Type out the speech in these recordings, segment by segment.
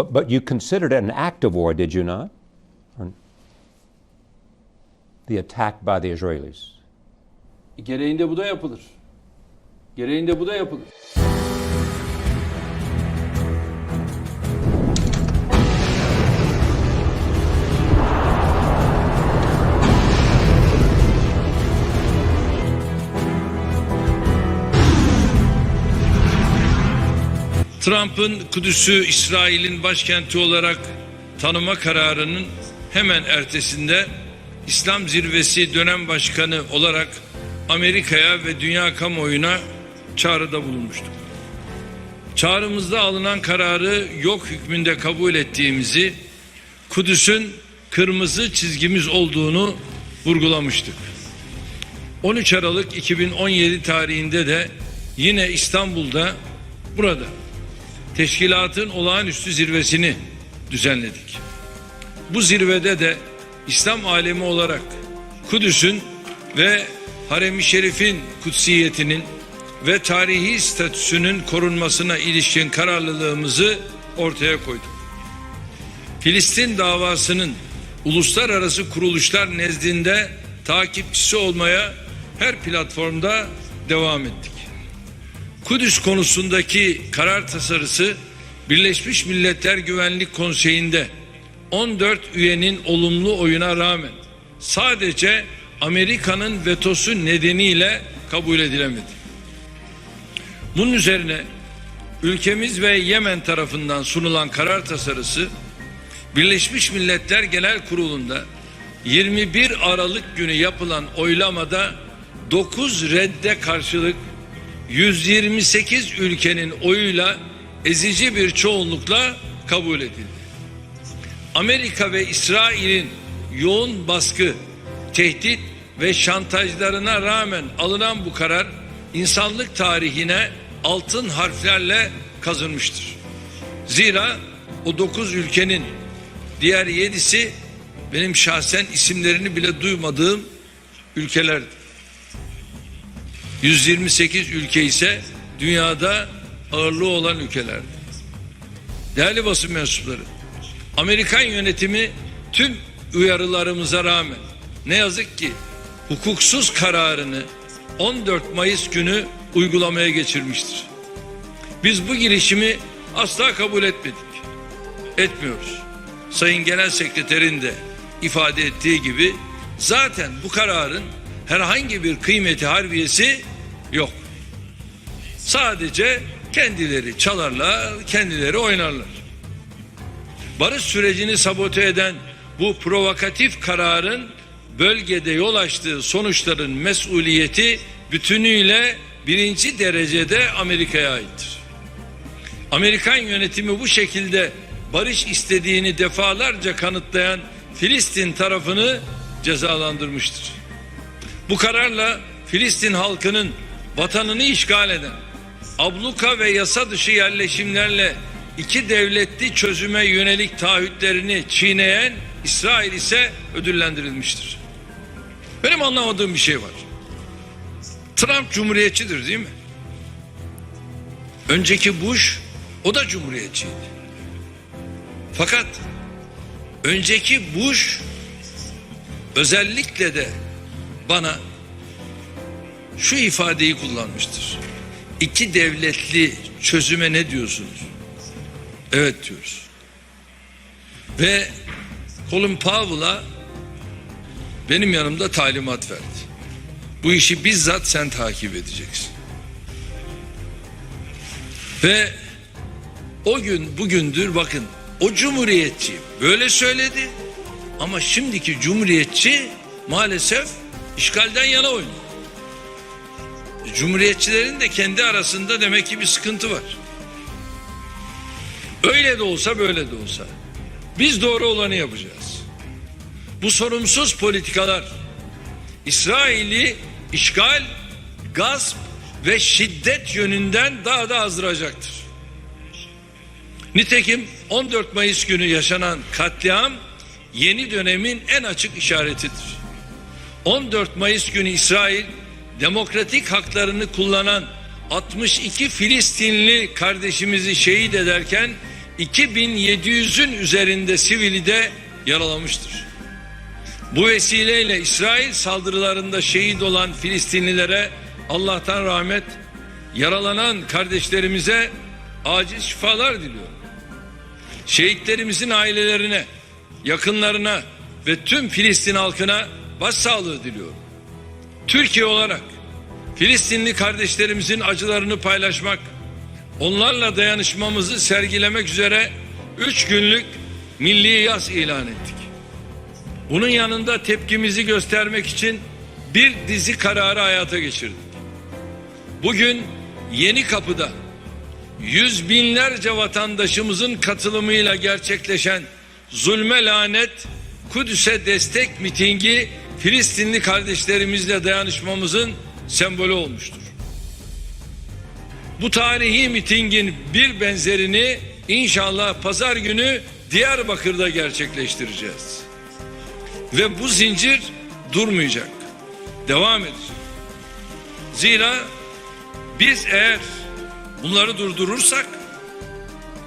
but, but you considered it an act of war, did you not? The attack by the Israelis. Gereğinde bu da yapılır. Gereğinde bu da yapılır. Trump'ın Kudüs'ü İsrail'in başkenti olarak tanıma kararının hemen ertesinde İslam Zirvesi dönem başkanı olarak Amerika'ya ve dünya kamuoyuna çağrıda bulunmuştuk. Çağrımızda alınan kararı yok hükmünde kabul ettiğimizi, Kudüs'ün kırmızı çizgimiz olduğunu vurgulamıştık. 13 Aralık 2017 tarihinde de yine İstanbul'da burada teşkilatın olağanüstü zirvesini düzenledik. Bu zirvede de İslam alemi olarak Kudüs'ün ve Harem-i Şerif'in kutsiyetinin ve tarihi statüsünün korunmasına ilişkin kararlılığımızı ortaya koyduk. Filistin davasının uluslararası kuruluşlar nezdinde takipçisi olmaya her platformda devam ettik. Kudüs konusundaki karar tasarısı Birleşmiş Milletler Güvenlik Konseyi'nde 14 üyenin olumlu oyuna rağmen sadece Amerika'nın vetosu nedeniyle kabul edilemedi. Bunun üzerine ülkemiz ve Yemen tarafından sunulan karar tasarısı Birleşmiş Milletler Genel Kurulu'nda 21 Aralık günü yapılan oylamada 9 redde karşılık 128 ülkenin oyuyla ezici bir çoğunlukla kabul edildi. Amerika ve İsrail'in yoğun baskı, tehdit ve şantajlarına rağmen alınan bu karar insanlık tarihine altın harflerle kazınmıştır. Zira o dokuz ülkenin diğer yedisi benim şahsen isimlerini bile duymadığım ülkelerdir. 128 ülke ise dünyada ağırlığı olan ülkelerdir. Değerli basın mensupları, Amerikan yönetimi tüm uyarılarımıza rağmen ne yazık ki hukuksuz kararını 14 Mayıs günü uygulamaya geçirmiştir. Biz bu girişimi asla kabul etmedik. Etmiyoruz. Sayın Genel Sekreterin de ifade ettiği gibi zaten bu kararın herhangi bir kıymeti harbiyesi yok. Sadece kendileri çalarlar, kendileri oynarlar. Barış sürecini sabote eden bu provokatif kararın bölgede yol açtığı sonuçların mesuliyeti bütünüyle birinci derecede Amerika'ya aittir. Amerikan yönetimi bu şekilde barış istediğini defalarca kanıtlayan Filistin tarafını cezalandırmıştır. Bu kararla Filistin halkının vatanını işgal eden, abluka ve yasa dışı yerleşimlerle iki devletli çözüme yönelik taahhütlerini çiğneyen İsrail ise ödüllendirilmiştir. Benim anlamadığım bir şey var. Trump cumhuriyetçidir değil mi? Önceki Bush o da cumhuriyetçiydi. Fakat önceki Bush özellikle de bana şu ifadeyi kullanmıştır. İki devletli çözüme ne diyorsunuz? Evet diyoruz. Ve Colin Powell'a benim yanımda talimat verdi. Bu işi bizzat sen takip edeceksin. Ve o gün bugündür bakın o cumhuriyetçi böyle söyledi ama şimdiki cumhuriyetçi maalesef işgalden yana oynuyor. Cumhuriyetçilerin de kendi arasında demek ki bir sıkıntı var. Öyle de olsa böyle de olsa biz doğru olanı yapacağız. Bu sorumsuz politikalar İsrail'i işgal, gasp ve şiddet yönünden daha da azdıracaktır. Nitekim 14 Mayıs günü yaşanan katliam yeni dönemin en açık işaretidir. 14 Mayıs günü İsrail demokratik haklarını kullanan 62 Filistinli kardeşimizi şehit ederken 2700'ün üzerinde sivili de yaralamıştır. Bu vesileyle İsrail saldırılarında şehit olan Filistinlilere Allah'tan rahmet, yaralanan kardeşlerimize acil şifalar diliyorum. Şehitlerimizin ailelerine, yakınlarına ve tüm Filistin halkına başsağlığı diliyorum. Türkiye olarak Filistinli kardeşlerimizin acılarını paylaşmak, onlarla dayanışmamızı sergilemek üzere üç günlük milli yas ilan ettik. Bunun yanında tepkimizi göstermek için bir dizi kararı hayata geçirdik. Bugün Yeni Kapı'da yüz binlerce vatandaşımızın katılımıyla gerçekleşen zulme lanet Kudüs'e destek mitingi Filistinli kardeşlerimizle dayanışmamızın sembolü olmuştur. Bu tarihi mitingin bir benzerini inşallah pazar günü Diyarbakır'da gerçekleştireceğiz. Ve bu zincir durmayacak. Devam edecek. Zira biz eğer bunları durdurursak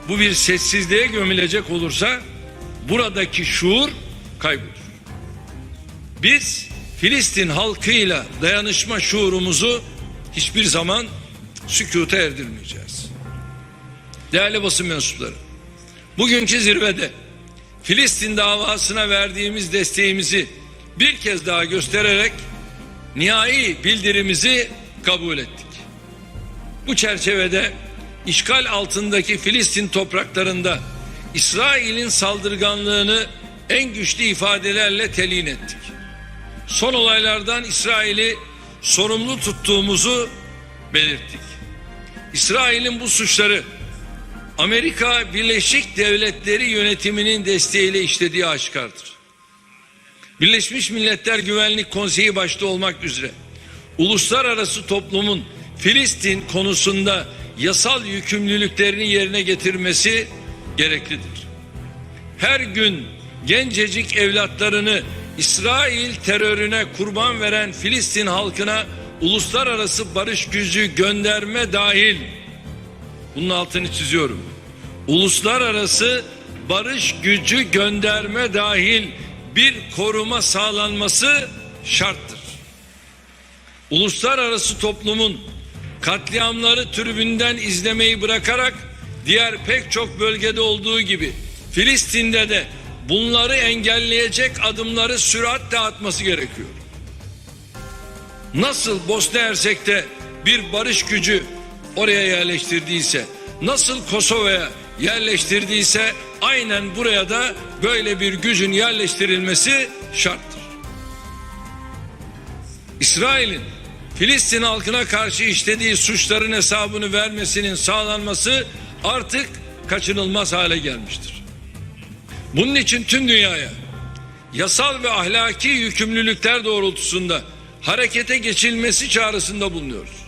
bu bir sessizliğe gömülecek olursa buradaki şuur kaybolur. Biz Filistin halkıyla dayanışma şuurumuzu hiçbir zaman sükuta erdirmeyeceğiz. Değerli basın mensupları, bugünkü zirvede Filistin davasına verdiğimiz desteğimizi bir kez daha göstererek nihai bildirimizi kabul ettik. Bu çerçevede işgal altındaki Filistin topraklarında İsrail'in saldırganlığını en güçlü ifadelerle telin ettik. Son olaylardan İsrail'i sorumlu tuttuğumuzu belirttik. İsrail'in bu suçları Amerika Birleşik Devletleri yönetiminin desteğiyle işlediği aşikardır. Birleşmiş Milletler Güvenlik Konseyi başta olmak üzere uluslararası toplumun Filistin konusunda yasal yükümlülüklerini yerine getirmesi gereklidir. Her gün gencecik evlatlarını İsrail terörüne kurban veren Filistin halkına uluslararası barış gücü gönderme dahil bunun altını çiziyorum. Uluslararası barış gücü gönderme dahil bir koruma sağlanması şarttır. Uluslararası toplumun katliamları tribünden izlemeyi bırakarak diğer pek çok bölgede olduğu gibi Filistin'de de bunları engelleyecek adımları süratle atması gerekiyor. Nasıl Bosna Hersek'te bir barış gücü oraya yerleştirdiyse, nasıl Kosova'ya yerleştirdiyse aynen buraya da böyle bir gücün yerleştirilmesi şarttır. İsrail'in Filistin halkına karşı işlediği suçların hesabını vermesinin sağlanması artık kaçınılmaz hale gelmiştir. Bunun için tüm dünyaya yasal ve ahlaki yükümlülükler doğrultusunda harekete geçilmesi çağrısında bulunuyoruz.